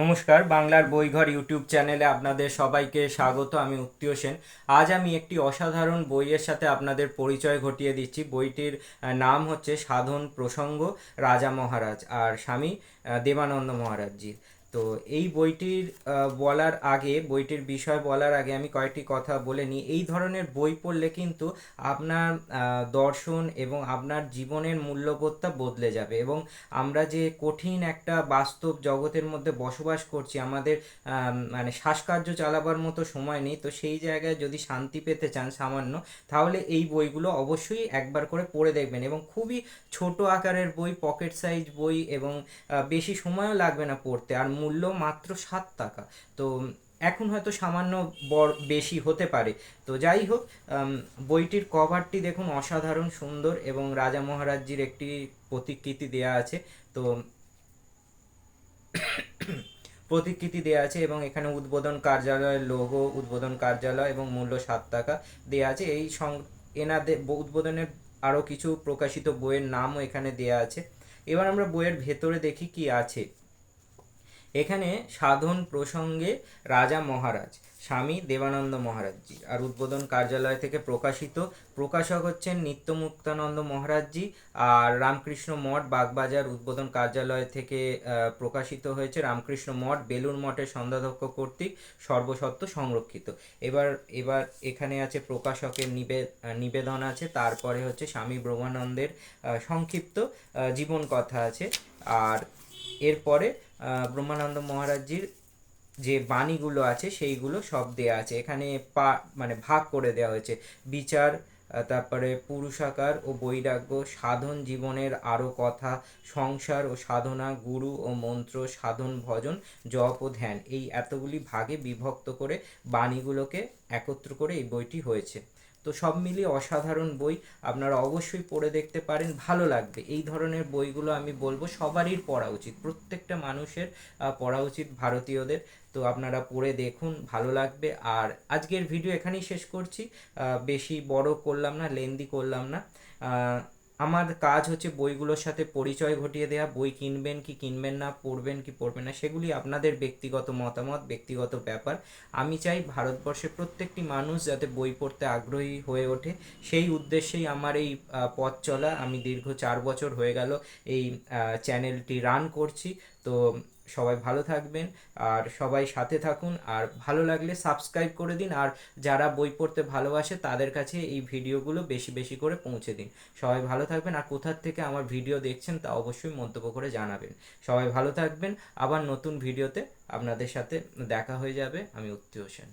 নমস্কার, বাংলার বইঘর ইউটিউব চ্যানেলে আপনাদের সবাইকে স্বাগত, আমি উত্তীয় সেন। আজ আমি একটি অসাধারণ বইয়ের সাথে আপনাদের পরিচয় ঘটিয়ে দিচ্ছি। বইটির নাম হচ্ছে সাধন প্রসঙ্গ, রাজা মহারাজ আর স্বামী দেবানন্দ মহারাজজির। তো এই বইটির বলার আগে, বইটির বিষয় বলার আগে আমি কয়েকটি কথা বলে নিই। এই ধরনের বই পড়লে কিন্তু আপনার দর্শন এবং আপনার জীবনের মূল্যবোধটা বদলে যাবে এবং আমরা যে কঠিন একটা বাস্তব জগতের মধ্যে বসবাস করছি, আমাদের মানে শ্বাসকার্য চালাবার মতো সময় নেই, তো সেই জায়গায় যদি শান্তি পেতে চান সামান্য, তাহলে এই বইগুলো অবশ্যই একবার করে পড়ে দেখবেন এবং খুবই ছোট আকারের বই, পকেট সাইজ বই এবং বেশি সময়ও লাগবে না পড়তে। আর মূল্য মাত্র সাত টাকা। তো, এখন হয়তো সামান্য বড় বেশি হতে পারে। তো যাই হোক বইটির কভারটি দেখুন, অসাধারণ, সুন্দর এবং রাজা মহারাজজির একটি প্রতিকৃতি দেয়া আছে। তো, প্রতিকৃতি দেওয়া আছে এবং এখানে উদ্বোধন কার্যালয়ের লোগো উদ্বোধন কার্যালয় এবং মূল্য সাত টাকা দেওয়া আছে। এই সং, এনাদের উদ্বোধনের আরও কিছু প্রকাশিত বইয়ের নামও এখানে দেওয়া আছে। এবার আমরা বইয়ের ভেতরে দেখি কি আছে। এখানে সাধন প্রসঙ্গে রাজা মহারাজ, স্বামী দেবানন্দ মহারাজজি আর উদ্বোধন কার্যালয় থেকে প্রকাশিত প্রকাশক হচ্ছেন নিত্যমুক্তানন্দ মহারাজজি আর রামকৃষ্ণ মঠ বাগবাজার উদ্বোধন কার্যালয় থেকে প্রকাশিত হয়েছে রামকৃষ্ণ মঠ বেলুর মঠের সন্ধ্যাধ্যক্ষ কর্তৃক সর্বসত্ব সংরক্ষিত। এবার এবার এখানে আছে প্রকাশকের নিবে, নিবেদন আছে, তারপরে হচ্ছে স্বামী ব্রহ্মানন্দের সংক্ষিপ্ত জীবন কথা আছে আর এরপরে ব্রহ্মানন্দ মহারাজজির যে বাণীগুলো আছে, সেইগুলো সব দেয়া আছে। এখানে পা মানে ভাগ করে দেওয়া হয়েছে। বিচার তারপরে পুরুষাকার ও বৈরাগ্য, সাধন জীবনের আরও কথা, সংসার ও সাধনা, গুরু ও মন্ত্র, সাধন ভজন, জপ ও ধ্যান। এই এতগুলি ভাগে বিভক্ত করে বাণীগুলোকে একত্র করে এই বইটি হয়েছে। তো সব মিলিয়ে অসাধারণ বই আপনারা অবশ্যই পড়ে দেখতে পারেন, ভালো লাগবে। এই ধরনের বইগুলো আমি বলব সবারই পড়া উচিত, প্রত্যেকটা মানুষের পড়া উচিত, ভারতীয়দের। তো আপনারা পড়ে দেখুন, ভালো লাগবে। আর আজকের ভিডিও এখানেই শেষ করছি। বেশি বড় করলাম না, লেন্দি করলাম না। আমার কাজ হচ্ছে বইগুলোর সাথে পরিচয় ঘটিয়ে দেওয়া বই কিনবেন কি কিনবেন না, পড়বেন কি পড়বেন না, সেগুলি আপনাদের ব্যক্তিগত মতামত, ব্যক্তিগত ব্যাপার। আমি চাই ভারতবর্ষের প্রত্যেকটি মানুষ যাতে বই পড়তে আগ্রহী হয়ে ওঠে। সেই উদ্দেশ্যেই আমার এই পথ চলা। আমি দীর্ঘ চার বছর হয়ে গেল এই চ্যানেলটি রান করছি। তো সবাই ভালো থাকবেন, আর সবাই সাথে থাকুন, আর ভালো লাগলে সাবস্ক্রাইব করে দিন, আর যারা বই পড়তে ভালোবাসে তাদের কাছে এই ভিডিওগুলো বেশি বেশি করে পৌঁছে দিন। সবাই ভালো থাকবেন, আর কোথার থেকে আমার ভিডিও দেখছেন তা অবশ্যই মন্তব্য করে জানাবেন। সবাই ভালো থাকবেন, আবার নতুন ভিডিওতে আপনাদের সাথে দেখা হয়ে যাবে, আমি উত্তীয় সেন